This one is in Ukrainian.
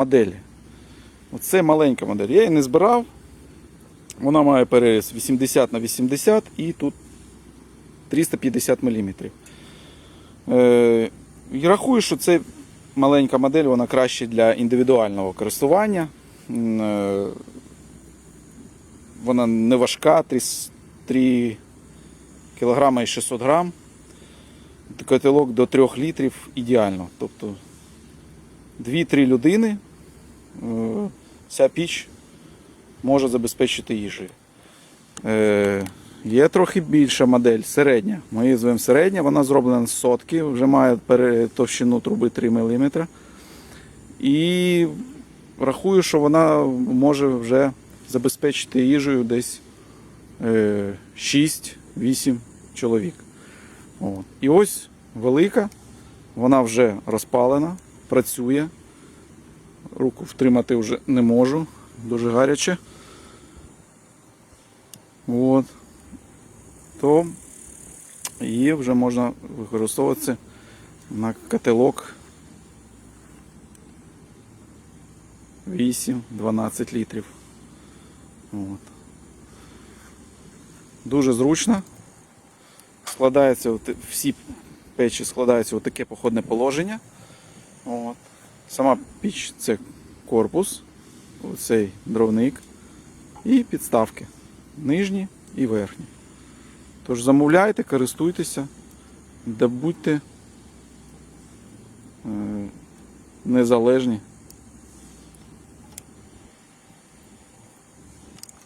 модель. Оце маленька модель. Я її не збирав. Вона має переріз 80 на 80 і тут 350 мм. І рахую, що це маленька модель, вона краще для індивідуального користування. Е, Вона не важка, 3, 3 кг і 600 грам. Котелок до 3 літрів ідеально. Тобто 2-3 людини е, ця піч може забезпечити їжею. Е, Є трохи більша модель, середня. Ми її звемо середня, вона зроблена з сотки, вже має товщину труби 3 мм. І рахую, що вона може вже забезпечити їжею десь е, 6-8 чоловік. От. І ось велика, вона вже розпалена, працює. Руку втримати вже не можу, дуже гаряче. От. То її вже можна використовувати на котелок 8-12 літрів. От. Дуже зручно. Складається, всі печі складаються в таке походне положення. От. Сама піч це корпус, цей дровник і підставки. Нижні і верхні. Тож замовляйте, користуйтеся, де будьте е, незалежні